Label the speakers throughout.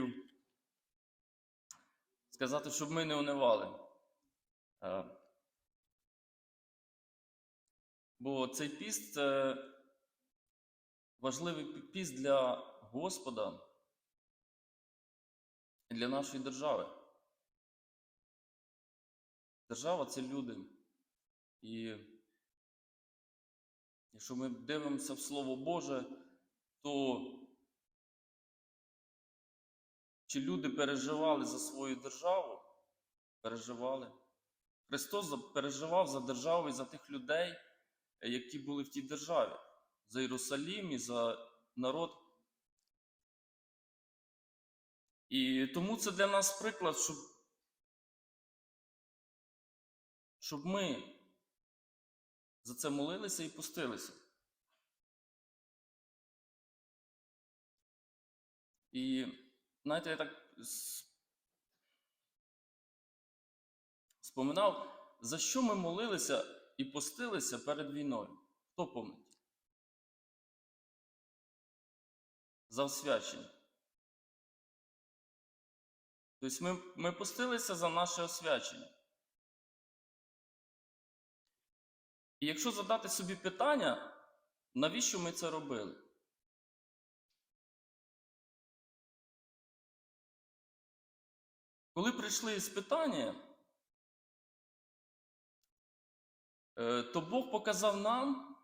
Speaker 1: хотів сказати, щоб ми не унивали. Е, Бо цей піст це важливий піст для Господа і для нашої держави. Держава це люди. І якщо ми дивимося в Слово Боже, то чи люди переживали за свою державу? Переживали. Христос переживав за державу і за тих людей, е, які були в тій державі, за Єрусалім і за народ. І тому це для нас приклад, щоб, щоб ми за це молилися і постилися. І знаєте, я так споминав, за що ми молилися і постилися перед війною. Хто пам'ятає? За освячення. Тобто ми, ми постилися за наше освячення. І якщо задати собі питання, навіщо ми це робили? Коли прийшли спитання, е, то Бог показав нам,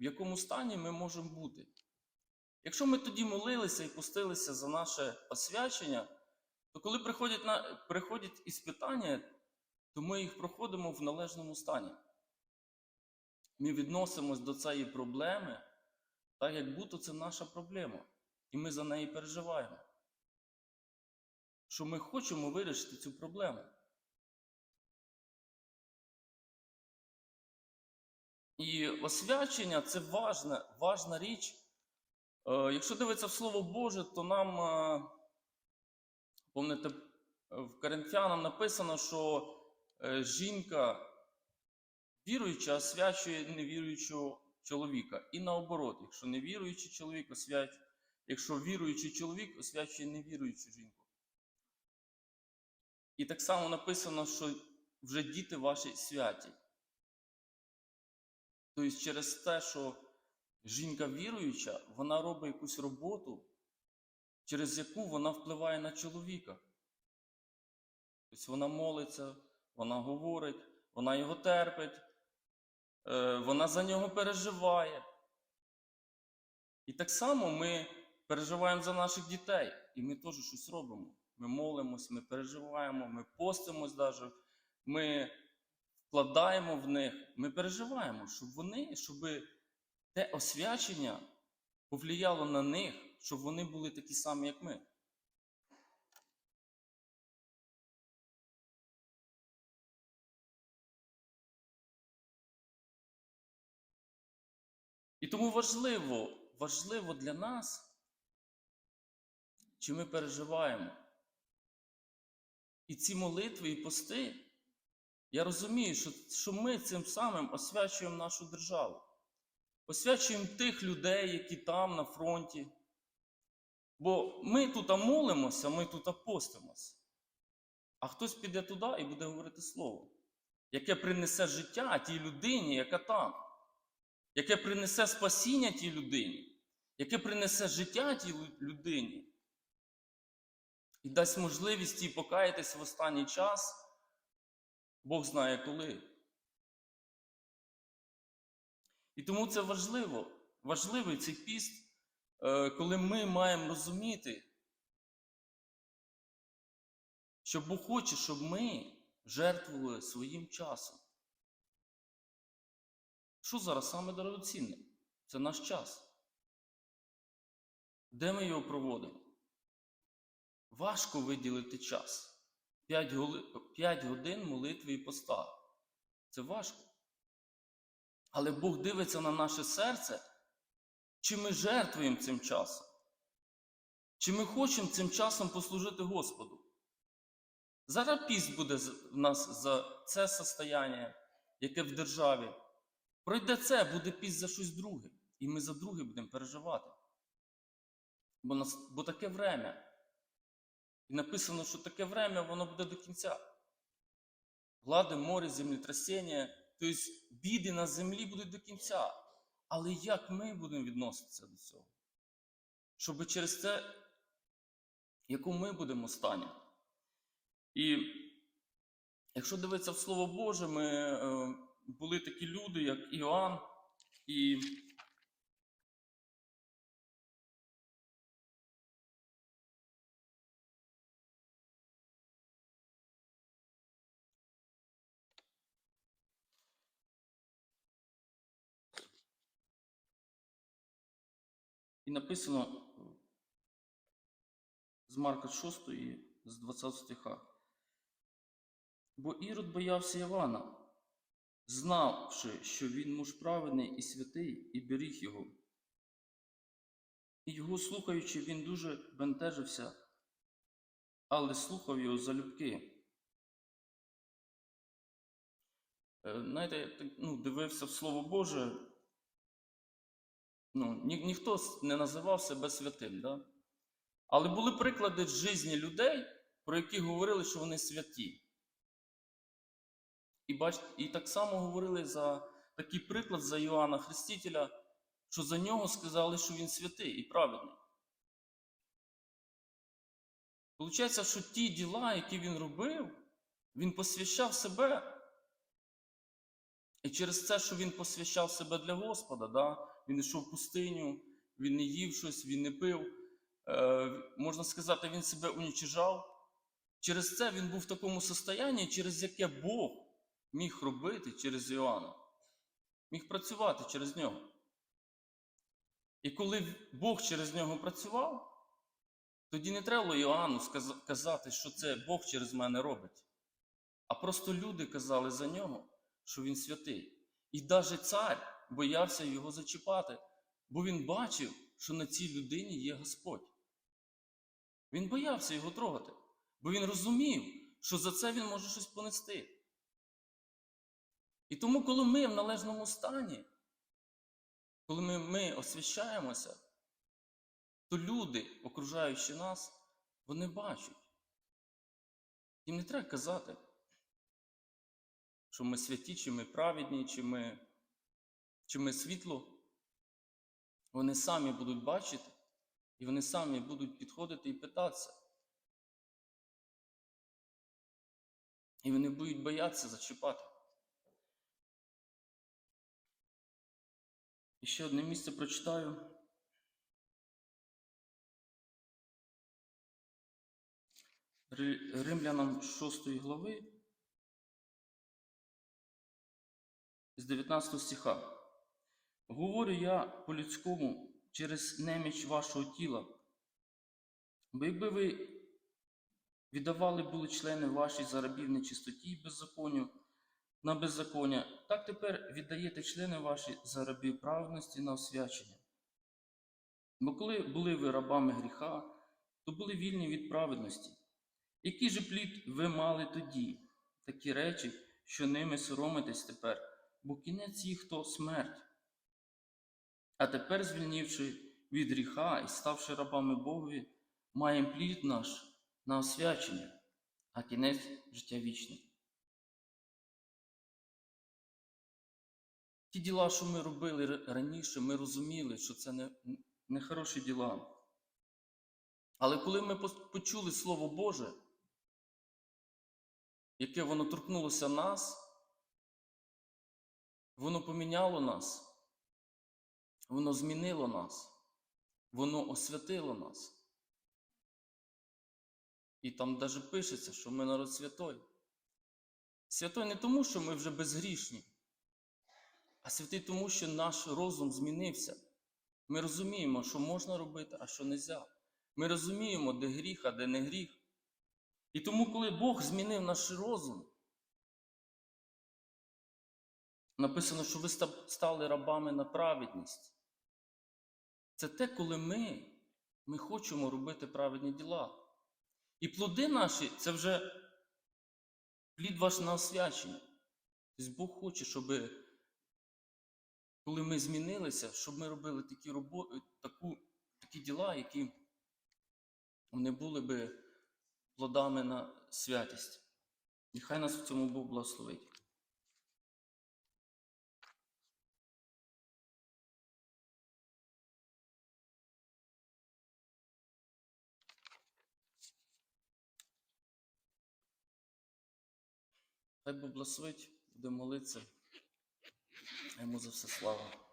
Speaker 1: в якому стані ми можемо бути. Якщо ми тоді молилися і пустилися за наше освячення, то коли приходять, на, приходять іспитання, то ми їх проходимо в належному стані. Ми відносимось до цієї проблеми, так як будто це наша проблема, і ми за неї переживаємо. Що ми хочемо вирішити цю проблему. І освячення це важна, важна річ. Е, Якщо дивитися в Слово Боже, то нам, е, пам'ятаєте, в Коринфянам написано, що е, жінка віруюча освячує невіруючого чоловіка. І наоборот, якщо невіруючий чоловік освячує, якщо віруючий чоловік освячує невіруючу жінку. І так само написано, що вже діти ваші святі. Тобто через те, що жінка віруюча, вона робить якусь роботу, через яку вона впливає на чоловіка. Тобто вона молиться, вона говорить, вона його терпить, е, вона за нього переживає. І так само ми переживаємо за наших дітей, і ми теж щось робимо. Ми молимось, ми переживаємо, ми постимось навіть, ми вкладаємо в них, ми переживаємо, щоб вони, щоб те освячення повлияло на них, щоб вони були такі самі, як ми. І тому важливо, важливо для нас, чи ми переживаємо. І ці молитви і пости, я розумію, що, що ми цим самим освячуємо нашу державу. Освячуємо тих людей, які там на фронті. Бо ми тут молимося, ми тут постимося. А хтось піде туди і буде говорити слово, яке принесе життя тій людині, яка там, яке принесе спасіння тій людині, яке принесе життя тій людині і дасть можливість їй покаятись в останній час, Бог знає коли. І тому це важливо, важливий цей піст, е, коли ми маємо розуміти, що Бог хоче, щоб ми жертвували своїм часом. Що зараз саме дорогоцінне? Це наш час. Де ми його проводимо? Важко виділити час. 5 годин молитви і поста. Це важко. Але Бог дивиться на наше серце, чи ми жертвуємо цим часом, чи ми хочемо цим часом послужити Господу. Зараз піст буде в нас за це состояння, яке в державі. Пройде це, буде піст за щось друге. І ми за друге будемо переживати. Бо, нас, бо таке время. І написано, що таке время, воно буде до кінця. Глади, море, землетрясіння, тобто біди на землі будуть до кінця. Але як ми будемо відноситися до цього? Щоб через це, яку ми будемо стані. І якщо дивитися в Слово Боже, ми е, були такі люди, як Іоанн, і І написано з Марка 6, з 20 стиха. Бо Ірод боявся Івана, знавши, що він муж праведний і святий, і беріг його. І його слухаючи, він дуже бентежився, але слухав його залюбки. Е, Знаєте, ну, дивився в Слово Боже, ну, ні, ніхто не називав себе святим, да? але були приклади з житті людей, про які говорили, що вони святі. І, бач, і так само говорили за такий приклад за Іоанна Хрестителя, що за нього сказали, що він святий і праведний. Получається, що ті діла, які він робив, він посвящав себе. І через це, що він посвящав себе для Господа, да? Він йшов в пустиню, він не їв щось, він не пив. Е, можна сказати, він себе унічижав. Через це він був в такому состоянні, через яке Бог міг робити через Іоанна, міг працювати через нього. І коли Бог через нього працював, тоді не треба Іоанну казати, що це Бог через мене робить. А просто люди казали за нього, що він святий. І навіть цар боявся його зачіпати, бо він бачив, що на цій людині є Господь. Він боявся його трогати, бо він розумів, що за це він може щось понести. І тому, коли ми в належному стані, коли ми, ми освящаємося, то люди, окружаючи нас, вони бачать. Їм не треба казати, що ми святі, чи ми праведні, чи ми, чи ми світло. Вони самі будуть бачити, і вони самі будуть підходити і питатися. І вони будуть боятися зачіпати. І ще одне місце прочитаю. Римлянам 6 глави з 19 стиха. Говорю я по-людському через неміч вашого тіла. Бо якби ви віддавали були члени ваші за рабів нечистоті і беззаконню на беззаконня, так тепер віддаєте члени ваші за рабів праведності на освячення. Бо коли були ви рабами гріха, то були вільні від праведності. Який же плід ви мали тоді? Такі речі, що ними соромитесь тепер, бо кінець їх то смерть. А тепер, звільнивши від гріха і ставши рабами Богові, маємо плід наш на освячення, а кінець життя вічне. Ті діла, що ми робили раніше, ми розуміли, що це не, не хороші діла. Але коли ми почули Слово Боже, яке воно торкнулося нас, воно поміняло нас, воно змінило нас, воно освятило нас. І там навіть пишеться, що ми народ святой. Святой не тому, що ми вже безгрішні, а святий тому, що наш розум змінився. Ми розуміємо, що можна робити, а що не можна. Ми розуміємо, де гріх, а де не гріх. І тому, коли Бог змінив наш розум, написано, що ви стали рабами на праведність. Це те, коли ми, ми хочемо робити праведні діла. І плоди наші це вже плід ваш на освячення. Тобто Бог хоче, щоб коли ми змінилися, щоб ми робили такі роботи, таку, такі діла, які вони були би плодами на святість. Нехай нас в цьому Бог благословить. Хай Бог благословить, буде молитися. Йому за все слава.